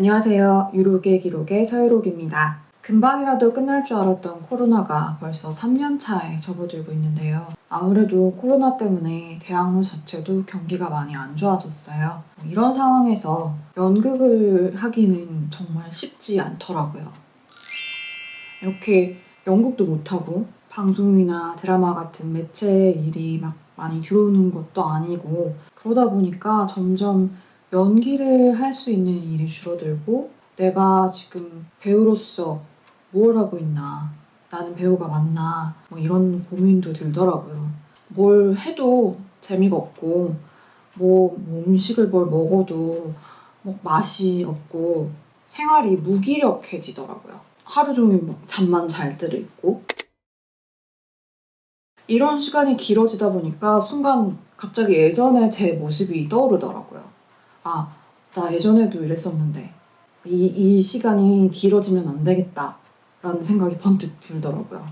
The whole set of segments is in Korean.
안녕하세요. 유록의 기록의 서유록입니다. 금방이라도 끝날 줄 알았던 코로나가 벌써 3년 차에 접어들고 있는데요. 아무래도 코로나 때문에 대학로 자체도 경기가 많이 안 좋아졌어요. 이런 상황에서 연극을 하기는 정말 쉽지 않더라고요. 이렇게 연극도 못하고 방송이나 드라마 같은 매체 일이 막 많이 들어오는 것도 아니고 그러다 보니까 점점 연기를 할 수 있는 일이 줄어들고 내가 지금 배우로서 뭘 하고 있나 나는 배우가 맞나 뭐 이런 고민도 들더라고요. 뭘 해도 재미가 없고 뭐, 뭐 음식을 뭘 먹어도 뭐 맛이 없고 생활이 무기력해지더라고요. 하루 종일 막 잠만 잘 때도 있고 이런 시간이 길어지다 보니까 순간 갑자기 예전의 제 모습이 떠오르더라고요. 아, 나 예전에도 이랬었는데 이, 이 시간이 길어지면 안 되겠다 라는 생각이 번뜩 들더라고요.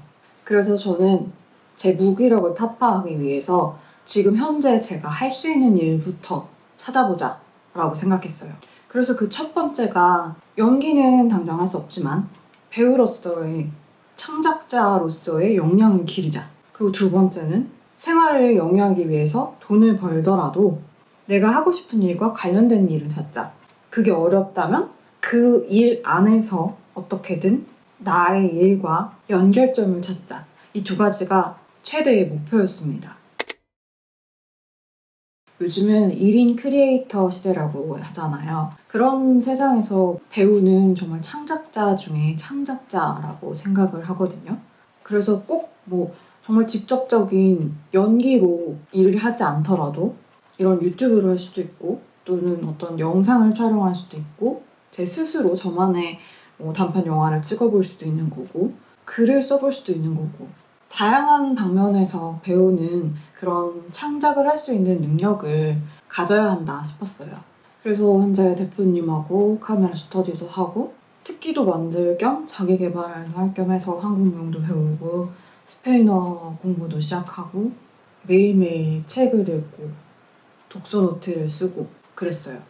그래서 저는 제 무기력을 타파하기 위해서 지금 현재 제가 할 수 있는 일부터 찾아보자 라고 생각했어요. 그래서 그 첫 번째가 연기는 당장 할 수 없지만 배우로서의 창작자로서의 역량을 기르자. 그리고 두 번째는 생활을 영위하기 위해서 돈을 벌더라도 내가 하고 싶은 일과 관련된 일을 찾자. 그게 어렵다면 그 일 안에서 어떻게든 나의 일과 연결점을 찾자. 이 두 가지가 최대의 목표였습니다. 요즘은 1인 크리에이터 시대라고 하잖아요. 그런 세상에서 배우는 정말 창작자 중에 창작자라고 생각을 하거든요. 그래서 꼭 뭐 정말 직접적인 연기로 일을 하지 않더라도 이런 유튜브를 할 수도 있고 또는 어떤 영상을 촬영할 수도 있고 제 스스로 저만의 뭐 단편 영화를 찍어볼 수도 있는 거고 글을 써볼 수도 있는 거고 다양한 방면에서 배우는 그런 창작을 할 수 있는 능력을 가져야 한다 싶었어요. 그래서 현재 대표님하고 카메라 스터디도 하고 특기도 만들 겸 자기 개발도 할 겸 해서 한국명도 배우고 스페인어 공부도 시작하고 매일매일 책을 읽고 독서 노트를 쓰고 그랬어요.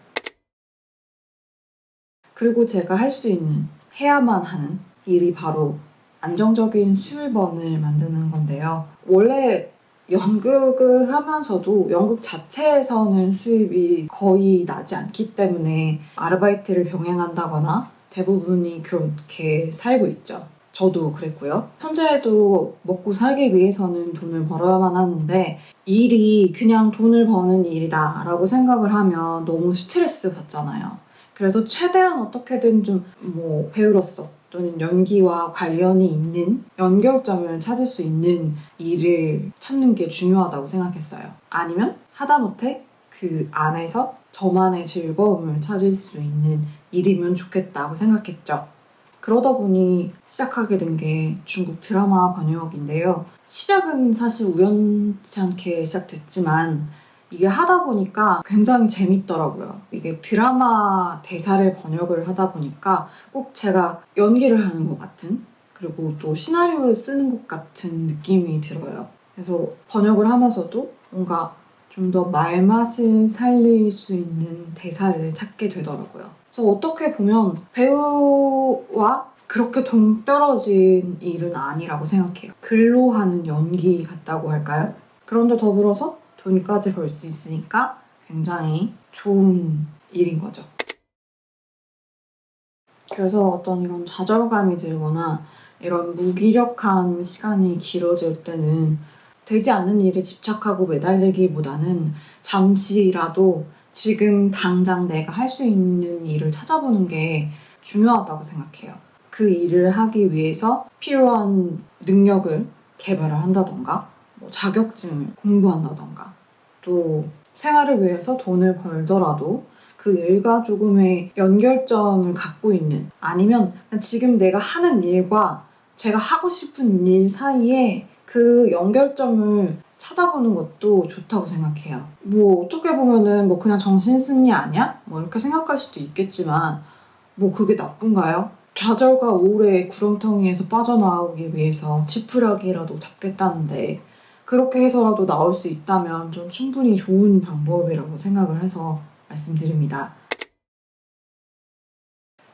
그리고 제가 할 수 있는 해야만 하는 일이 바로 안정적인 수입원을 만드는 건데요. 원래 연극을 하면서도 연극 자체에서는 수입이 거의 나지 않기 때문에 아르바이트를 병행한다거나 대부분이 그렇게 살고 있죠. 저도 그랬고요. 현재도 먹고 살기 위해서는 돈을 벌어야만 하는데 일이 그냥 돈을 버는 일이다 라고 생각을 하면 너무 스트레스 받잖아요. 그래서 최대한 어떻게든 좀 뭐 배우로서 또는 연기와 관련이 있는 연결점을 찾을 수 있는 일을 찾는 게 중요하다고 생각했어요. 아니면 하다못해 그 안에서 저만의 즐거움을 찾을 수 있는 일이면 좋겠다고 생각했죠. 그러다 보니 시작하게 된 게 중국 드라마 번역인데요. 시작은 사실 우연치 않게 시작됐지만 이게 하다 보니까 굉장히 재밌더라고요. 이게 드라마 대사를 번역을 하다 보니까 꼭 제가 연기를 하는 것 같은 그리고 또 시나리오를 쓰는 것 같은 느낌이 들어요. 그래서 번역을 하면서도 뭔가 좀 더 말맛을 살릴 수 있는 대사를 찾게 되더라고요. 그래서 어떻게 보면 배우와 그렇게 동떨어진 일은 아니라고 생각해요. 글로 하는 연기 같다고 할까요? 그런데 더불어서 돈까지 벌 수 있으니까 굉장히 좋은 일인 거죠. 그래서 어떤 이런 좌절감이 들거나 이런 무기력한 시간이 길어질 때는 되지 않는 일에 집착하고 매달리기보다는 잠시라도 지금 당장 내가 할 수 있는 일을 찾아보는 게 중요하다고 생각해요. 그 일을 하기 위해서 필요한 능력을 개발을 한다던가, 뭐 자격증을 공부한다던가, 또 생활을 위해서 돈을 벌더라도 그 일과 조금의 연결점을 갖고 있는 아니면 지금 내가 하는 일과 제가 하고 싶은 일 사이에 그 연결점을 찾아보는 것도 좋다고 생각해요. 뭐 어떻게 보면은 뭐 그냥 정신승리 아니야? 뭐 이렇게 생각할 수도 있겠지만 뭐 그게 나쁜가요? 좌절과 우울의 구렁텅이에서 빠져나오기 위해서 지푸라기라도 잡겠다는데 그렇게 해서라도 나올 수 있다면 좀 충분히 좋은 방법이라고 생각을 해서 말씀드립니다.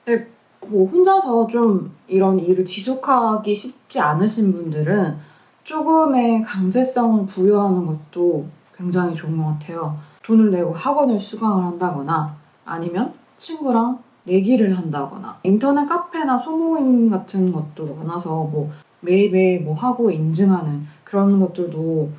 근데 뭐 혼자서 좀 이런 일을 지속하기 쉽지 않으신 분들은 조금의 강제성을 부여하는 것도 굉장히 좋은 것 같아요. 돈을 내고 학원을 수강을 한다거나 아니면 친구랑 내기를 한다거나 인터넷 카페나 소모임 같은 것도 많아서 뭐 매일매일 뭐 하고 인증하는 그런 것들도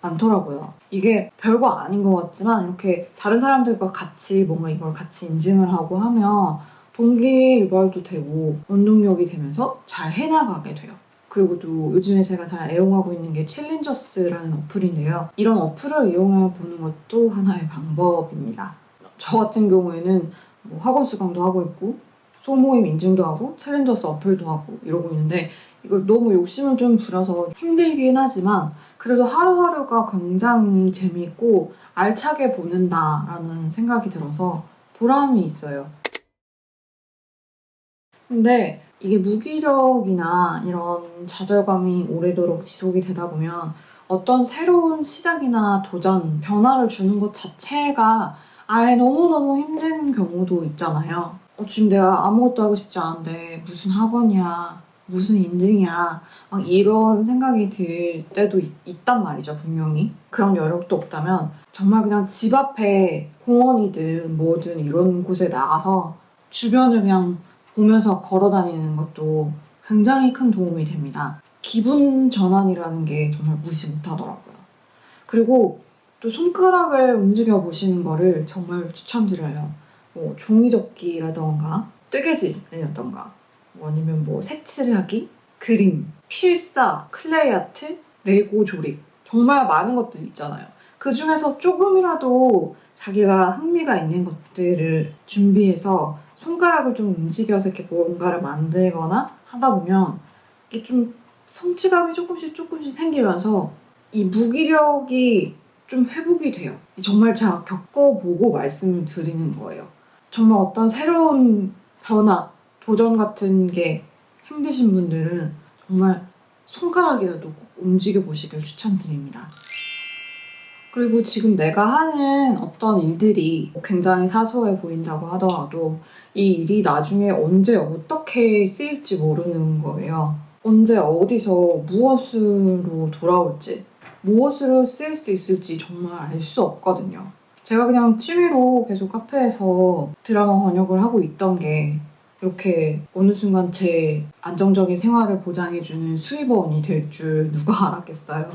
많더라고요. 이게 별거 아닌 것 같지만 이렇게 다른 사람들과 같이 뭔가 이걸 같이 인증을 하고 하면 동기 유발도 되고 원동력이 되면서 잘 해나가게 돼요. 그리고 또 요즘에 제가 잘 애용하고 있는 게 챌린저스라는 어플인데요. 이런 어플을 이용해 보는 것도 하나의 방법입니다. 저 같은 경우에는 뭐 학원 수강도 하고 있고 소모임 인증도 하고 챌린저스 어플도 하고 이러고 있는데 이걸 너무 욕심을 좀 부려서 힘들긴 하지만 그래도 하루하루가 굉장히 재미있고 알차게 보낸다라는 생각이 들어서 보람이 있어요. 근데 이게 무기력이나 이런 좌절감이 오래도록 지속이 되다 보면 어떤 새로운 시작이나 도전, 변화를 주는 것 자체가 아예 너무너무 힘든 경우도 있잖아요. 어, 지금 내가 아무것도 하고 싶지 않은데 무슨 학원이야, 무슨 인증이야, 막 이런 생각이 들 때도 있, 있단 말이죠, 분명히. 그런 여력도 없다면 정말 그냥 집 앞에 공원이든 뭐든 이런 곳에 나가서 주변을 그냥 보면서 걸어 다니는 것도 굉장히 큰 도움이 됩니다. 기분 전환이라는 게 정말 무시 못 하더라고요. 그리고 또 손가락을 움직여 보시는 거를 정말 추천드려요. 뭐 종이접기라던가 뜨개질이라던가 뭐 아니면 뭐 색칠하기, 그림, 필사, 클레이 아트, 레고 조립 정말 많은 것들이 있잖아요. 그 중에서 조금이라도 자기가 흥미가 있는 것들을 준비해서 손가락을 좀 움직여서 이렇게 뭔가를 만들거나 하다 보면 이게 좀 성취감이 조금씩 조금씩 생기면서 이 무기력이 좀 회복이 돼요. 정말 제가 겪어보고 말씀을 드리는 거예요. 정말 어떤 새로운 변화, 도전 같은 게 힘드신 분들은 정말 손가락이라도 꼭 움직여 보시길 추천드립니다. 그리고 지금 내가 하는 어떤 일들이 굉장히 사소해 보인다고 하더라도 이 일이 나중에 언제 어떻게 쓰일지 모르는 거예요. 언제 어디서 무엇으로 돌아올지, 무엇으로 쓰일 수 있을지 정말 알 수 없거든요. 제가 그냥 취미로 계속 카페에서 드라마 번역을 하고 있던 게 이렇게 어느 순간 제 안정적인 생활을 보장해주는 수입원이 될 줄 누가 알았겠어요.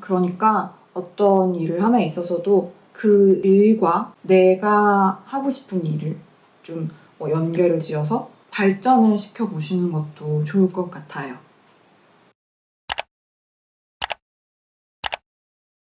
그러니까 어떤 일을 함에 있어서도 그 일과 내가 하고 싶은 일을 좀뭐 연결을 지어서 발전을 시켜보시는 것도 좋을 것 같아요.